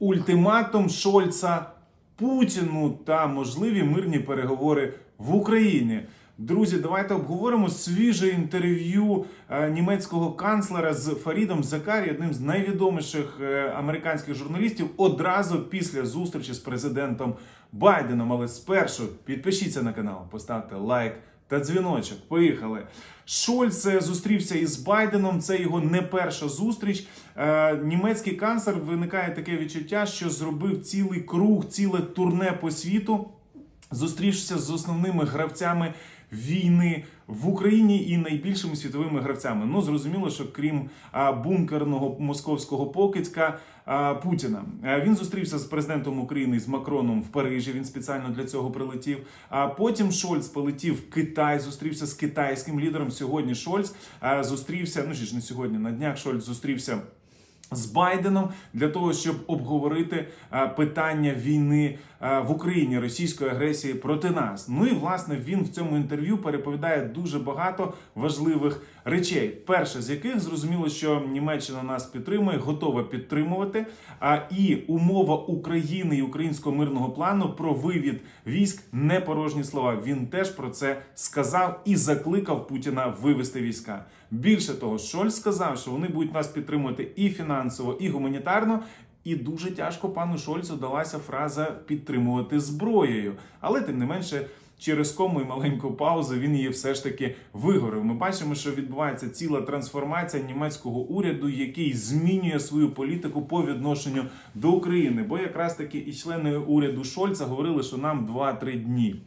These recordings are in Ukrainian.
ультиматум Шольца Путіну та можливі мирні переговори в Україні. Друзі, давайте обговоримо свіже інтерв'ю е, німецького канцлера з Фарідом Закарі, одним з найвідоміших е, американських журналістів, одразу після зустрічі з президентом Байденом. Але спершу підпишіться на канал, поставте лайк та дзвіночок. Поїхали. Шольц е, зустрівся із Байденом. Це його не перша зустріч. Е, німецький канцлер виникає таке відчуття, що зробив цілий круг, ціле турне по світу. Зустрівшися з основними гравцями війни в Україні і найбільшими світовими гравцями. Ну зрозуміло, що крім бункерного московського покидька Путіна, він зустрівся з президентом України з Макроном в Парижі. Він спеціально для цього прилетів. А потім Шольц полетів в Китай, зустрівся з китайським лідером. Сьогодні Шольц зустрівся. Ну ж не сьогодні на днях Шольц зустрівся з Байденом для того, щоб обговорити е, питання війни е, в Україні російської агресії проти нас. Ну і власне він в цьому інтерв'ю переповідає дуже багато важливих речей. Перше з яких зрозуміло, що Німеччина нас підтримує, готова підтримувати. А і умова України і українського мирного плану про вивід військ не порожні слова. Він теж про це сказав і закликав Путіна вивести війська. Більше того, Шольц сказав, що вони будуть нас підтримувати і фінансово, і гуманітарно. І дуже тяжко пану Шольцу далася фраза підтримувати зброєю. Але тим не менше, через кому і маленьку паузу він її все ж таки вигорив. Ми бачимо, що відбувається ціла трансформація німецького уряду, який змінює свою політику по відношенню до України. Бо якраз таки і члени уряду Шольца говорили, що нам 2-3 дні.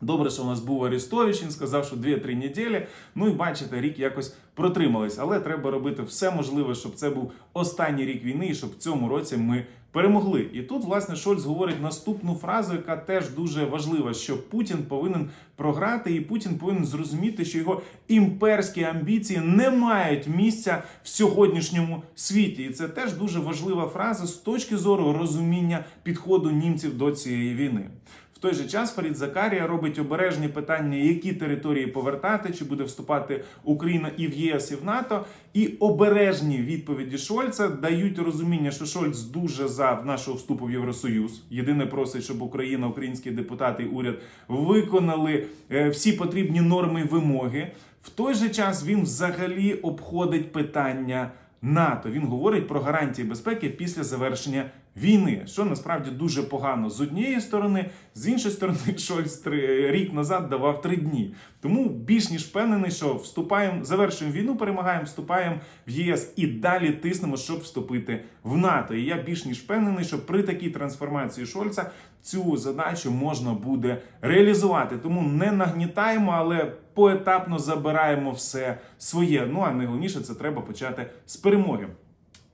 Добре, що у нас був Арестович, він сказав, що 2-3 неділі. Ну і бачите, рік якось протримались. Але треба робити все можливе, щоб це був останній рік війни, і щоб в цьому році ми перемогли. І тут, власне, Шольц говорить наступну фразу, яка теж дуже важлива: що Путін повинен програти, і Путін повинен зрозуміти, що його імперські амбіції не мають місця в сьогоднішньому світі. І це теж дуже важлива фраза з точки зору розуміння підходу німців до цієї війни. В той же час Фарід Закарія робить обережні питання, які території повертати, чи буде вступати Україна і в ЄС, і в НАТО. І обережні відповіді Шольца дають розуміння, що Шольц дуже за нашого вступу в Євросоюз. Єдине просить, щоб Україна, українські депутати і уряд виконали е, всі потрібні норми і вимоги. В той же час він взагалі обходить питання НАТО. Він говорить про гарантії безпеки після завершення війни, що насправді дуже погано з однієї сторони, з іншої сторони, Шольц три, рік назад давав три дні. Тому більш ніж впевнений, що вступаємо, завершуємо війну, перемагаємо, вступаємо в ЄС і далі тиснемо, щоб вступити в НАТО. І я більш ніж впевнений, що при такій трансформації Шольца цю задачу можна буде реалізувати. Тому не нагнітаємо, але поетапно забираємо все своє. Ну а найголовніше це треба почати з перемоги.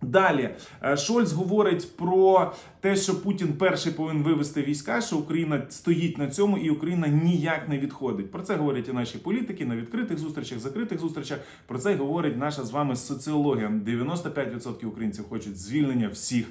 Далі е, Шольц говорить про те, що Путін перший повинен вивести війська, що Україна стоїть на цьому, і Україна ніяк не відходить. Про це говорять і наші політики на відкритих зустрічах, закритих зустрічах. Про це говорить наша з вами соціологія. 95% українців хочуть звільнення всіх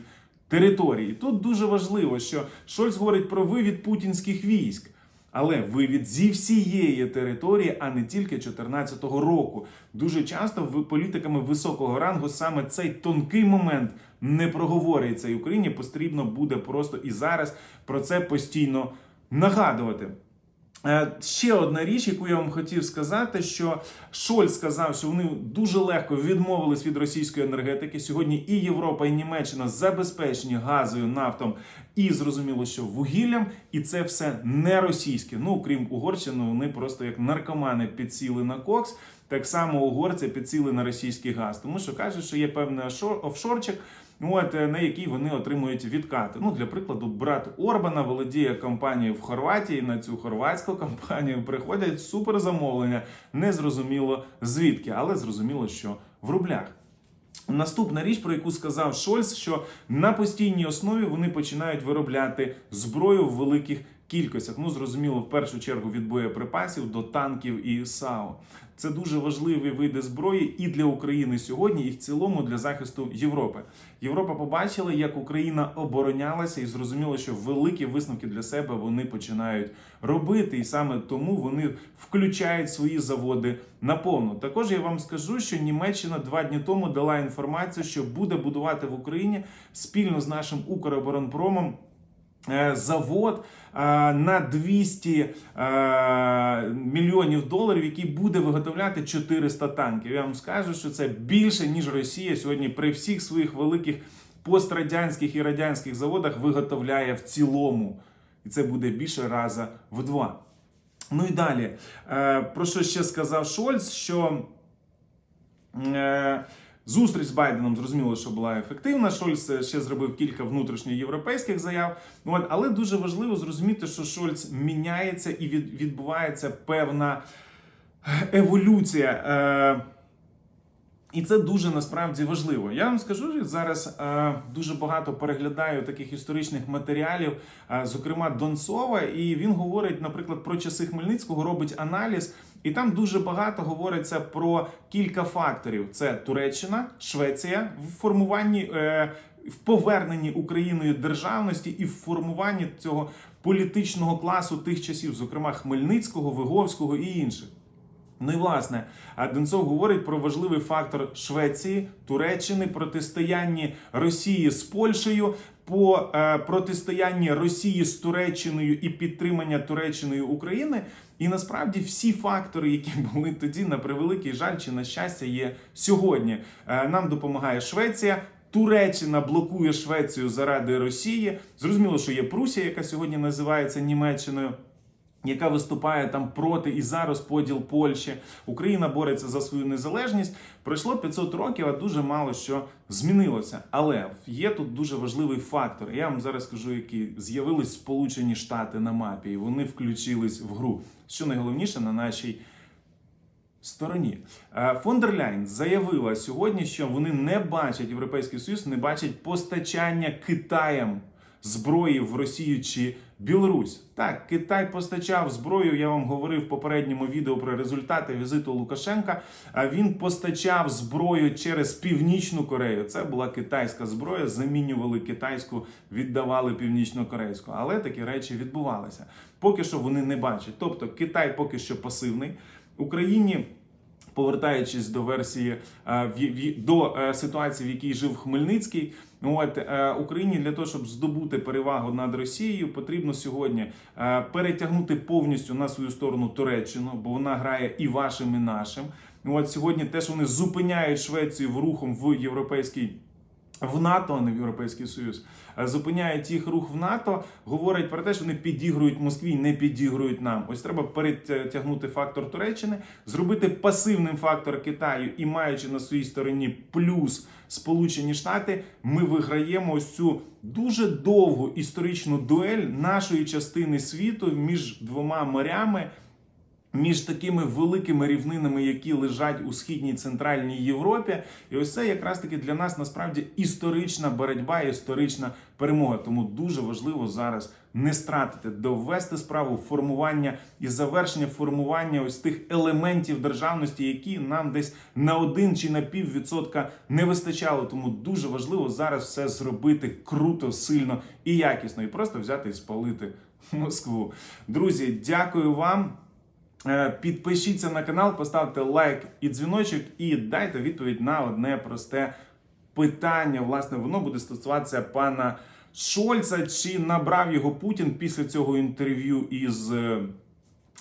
територій. І Тут дуже важливо, що Шольц говорить про вивід путінських військ. Але вивід зі всієї території, а не тільки 2014 року. Дуже часто в політиками високого рангу саме цей тонкий момент не проговорюється. І Україні потрібно буде просто і зараз про це постійно нагадувати. Е, Ще одна річ, яку я вам хотів сказати, що Шольц сказав, що вони дуже легко відмовились від російської енергетики. Сьогодні і Європа, і Німеччина забезпечені газою, нафтом і зрозуміло, що вугіллям, і це все не російське. Ну крім Угорщини, вони просто як наркомани підсіли на кокс. Так само угорці підсіли на російський газ, тому що кажуть, що є певний офшор- офшорчик. От е, на який вони отримують відкати. Ну для прикладу, брат Орбана володіє компанією в Хорватії. На цю хорватську компанію приходять суперзамовлення. Незрозуміло звідки, але зрозуміло, що в рублях. Наступна річ, про яку сказав Шольц, що на постійній основі вони починають виробляти зброю в великих кількостях. Ну, зрозуміло, в першу чергу від боєприпасів до танків і САУ. Це дуже важливі види зброї і для України сьогодні, і в цілому для захисту Європи. Європа побачила, як Україна оборонялася, і зрозуміло, що великі висновки для себе вони починають робити, і саме тому вони включають свої заводи наповну. Також я вам скажу, що Німеччина два дні тому дала інформацію, що буде будувати в Україні спільно з нашим Укроборонпромом. Е, Завод е, на 200 е, мільйонів доларів, який буде виготовляти 400 танків. Я вам скажу, що це більше ніж Росія сьогодні при всіх своїх великих пострадянських і радянських заводах виготовляє в цілому, і це буде більше раза в два. Ну і далі, про що ще сказав Шольц, що зустріч з Байденом зрозуміло, що була ефективна. Шольц ще зробив кілька внутрішньоєвропейських заяв. От, але дуже важливо зрозуміти, що Шольц міняється і від, відбувається певна еволюція. Е, і це дуже насправді важливо. Я вам скажу що зараз е, дуже багато переглядаю таких історичних матеріалів, е, зокрема Донцова, і він говорить, наприклад, про часи Хмельницького, робить аналіз, і там дуже багато говориться про кілька факторів: це Туреччина, Швеція в формуванні. Е, в поверненні Україною державності і в формуванні цього політичного класу тих часів, зокрема Хмельницького, Виговського і інших. Ну і власне, а Донцов говорить про важливий фактор Швеції, Туреччини, протистоянні Росії з Польщею, по е, протистоянні Росії з Туреччиною і підтримання Туреччиною України. І насправді всі фактори, які були тоді, на превеликий жаль чи на щастя, є сьогодні. Е, нам допомагає Швеція. Туреччина блокує Швецію заради Росії. Зрозуміло, що є Прусія, яка сьогодні називається Німеччиною яка виступає там проти і за розподіл Польщі. Україна бореться за свою незалежність. Пройшло 500 років, а дуже мало що змінилося. Але є тут дуже важливий фактор. Я вам зараз скажу, які з'явились Сполучені Штати на мапі, і вони включились в гру. Що найголовніше на нашій. Стороні Е, фон дер Ляйн заявила сьогодні, що вони не бачать Європейський Союз, не бачать постачання Китаєм зброї в Росію чи Білорусь. Так, Китай постачав зброю. Я вам говорив в попередньому відео про результати візиту Лукашенка. А він постачав зброю через Північну Корею. Це була китайська зброя. Замінювали китайську, віддавали північно-корейську. Але такі речі відбувалися. Поки що вони не бачать. Тобто Китай поки що пасивний Україні. Повертаючись до версії е, до е, ситуації, в якій жив Хмельницький, от е, Україні для того, щоб здобути перевагу над Росією, потрібно сьогодні перетягнути повністю на свою сторону Туреччину, бо вона грає і вашим, і нашим. От сьогодні теж вони зупиняють Швецію в рухом в європейський. В НАТО, а не в Європейський Союз, е, зупиняють їх рух в НАТО, говорять про те, що вони підігрують Москві, не підігрують нам. Ось треба перетягнути фактор Туреччини, зробити пасивним фактор Китаю і маючи на своїй стороні плюс Сполучені Штати, ми виграємо ось цю дуже довгу історичну дуель нашої частини світу між двома морями між такими великими рівнинами, які лежать у східній центральній Європі, і ось це якраз таки для нас насправді історична боротьба, історична перемога. Тому дуже важливо зараз не стратити, довести справу формування і завершення формування ось тих елементів державності, які нам десь на один чи на пів відсотка не вистачало. Тому дуже важливо зараз все зробити круто, сильно і якісно, і просто взяти і спалити Москву. Друзі, дякую вам. Е, Підпишіться на канал, поставте лайк і дзвіночок, і дайте відповідь на одне просте питання. Власне, воно буде стосуватися пана Шольца. Чи набрав його Путін після цього інтерв'ю із е,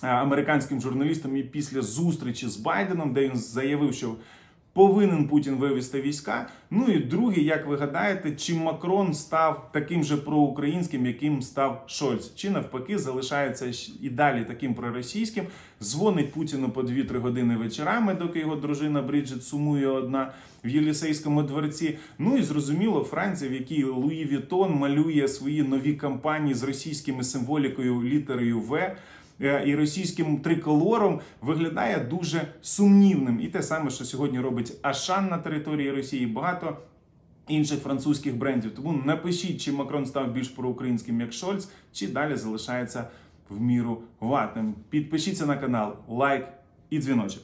американським журналістом і після зустрічі з Байденом, де він заявив, що повинен Путін вивести війська. Ну і друге, як ви гадаєте, чи Макрон став таким же проукраїнським, яким став Шольц, чи навпаки залишається і далі таким проросійським, дзвонить Путіну по 2-3 години вечорами, доки його дружина Бріджит сумує одна в Єлісейському дворці. Ну і зрозуміло, Франція, в якій Луї Вітон малює свої нові кампанії з російськими символікою літерою В і російським триколором виглядає дуже сумнівним. І те саме, що сьогодні робить Ашан на території Росії, багато інших французьких брендів. Тому напишіть, чи Макрон став більш проукраїнським як Шольц, чи далі залишається в міру ватним. Підпишіться на канал, лайк і дзвіночок.